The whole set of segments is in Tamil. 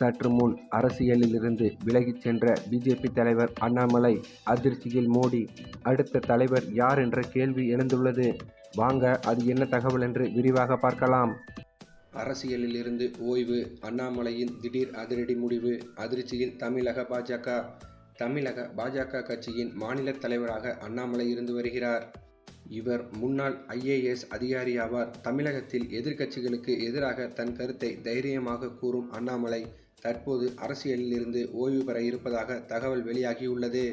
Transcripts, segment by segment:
சற்று முன் அரசியலிலிருந்து விலகிச் சென்ற பிஜேபி தலைவர் அண்ணாமலை அதிர்ச்சியில் மோடி அடுத்த தலைவர் யார் என்ற கேள்வி எழுந்துள்ளது. வாங்க அது என்ன தகவல் என்று விரிவாக பார்க்கலாம். அரசியலில் இருந்து ஓய்வு அண்ணாமலையின் திடீர் அதிரடி முடிவு அதிர்ச்சியில் தமிழக பாஜக. தமிழக பாஜக கட்சியின் மாநில தலைவராக அண்ணாமலை இருந்து வருகிறார். இவர் முன்னாள் ஐஏஎஸ் அதிகாரியாவார். தமிழகத்தில் எதிர்க்கட்சிகளுக்கு எதிராக தன் கருத்தை தைரியமாக கூறும் அண்ணாமலை தற்போது அரசியலில் இருந்து ஓய்வு பெற இருப்பதாக தகவல் வெளியாகியுள்ளது.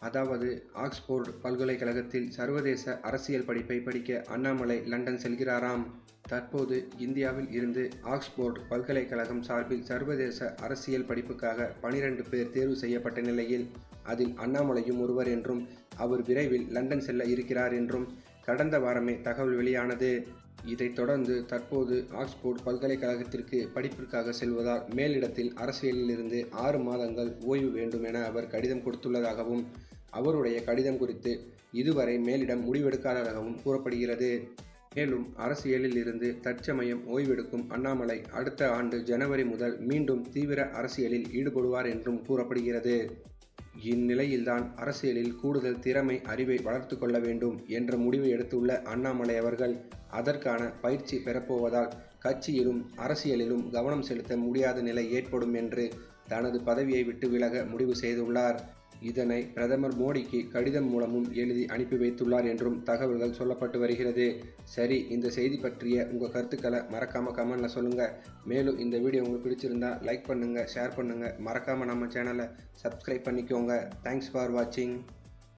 அதாவது ஆக்ஸ்போர்டு பல்கலைக்கழகத்தில் சர்வதேச அரசியல் படிப்பை படிக்க அண்ணாமலை லண்டன் செல்கிறாராம். தற்போது இந்தியாவில் இருந்து ஆக்ஸ்போர்ட் பல்கலைக்கழகம் சார்பில் சர்வதேச அரசியல் படிப்புக்காக பனிரெண்டு பேர் தேர்வு செய்யப்பட்ட நிலையில் அதில் அண்ணாமலையும் ஒருவர் என்றும் அவர் விரைவில் லண்டன் செல்ல இருக்கிறார் என்றும் கடந்த வாரமே தகவல் வெளியானது. இதைத் தொடர்ந்து தற்போது ஆக்ஸ்போர்ட் பல்கலைக்கழகத்திற்கு படிப்பிற்காக செல்வதால் மேலிடத்தில் அரசியலில் இருந்து ஆறு மாதங்கள் ஓய்வு வேண்டும் என அவர் கடிதம் கொடுத்துள்ளதாகவும் அவருடைய கடிதம் குறித்து இதுவரை மேலிடம் முடிவெடுக்காததாகவும் கூறப்படுகிறது. மேலும் அரசியலில் இருந்து தற்சமயம் ஓய்வெடுக்கும் அண்ணாமலை அடுத்த ஆண்டு ஜனவரி முதல் மீண்டும் தீவிர அரசியலில் ஈடுபடுவார் என்றும் கூறப்படுகிறது. இந்நிலையில்தான் அரசியலில் கூடுதல் திறமை அறிவை வளர்த்து கொள்ள வேண்டும் என்ற முடிவை எடுத்துள்ள அண்ணாமலை அவர்கள் அதற்கான பயிற்சி பெறப்போவதால் கட்சியிலும் அரசியலிலும் கவனம் செலுத்த முடியாத நிலை ஏற்படும் என்று தனது பதவியை விட்டு விலக முடிவு செய்துள்ளார். இதனை பிரதமர் மோடிக்கு கடிதம் மூலமும் எழுதி அனுப்பி வைத்துள்ளார் என்றும் தகவல்கள் சொல்லப்பட்டு வருகிறது. சரி இந்த செய்தி பற்றிய உங்கள் கருத்துக்களை மறக்காமல் கமெண்டில் சொல்லுங்கள் மேலும் இந்த வீடியோ உங்களுக்கு பிடிச்சிருந்தா லைக் பண்ணுங்கள் ஷேர் பண்ணுங்கள் மறக்காமல் நம்ம சேனலை சப்ஸ்கிரைப் பண்ணிக்கோங்க. தேங்க்ஸ் ஃபார் வாட்சிங்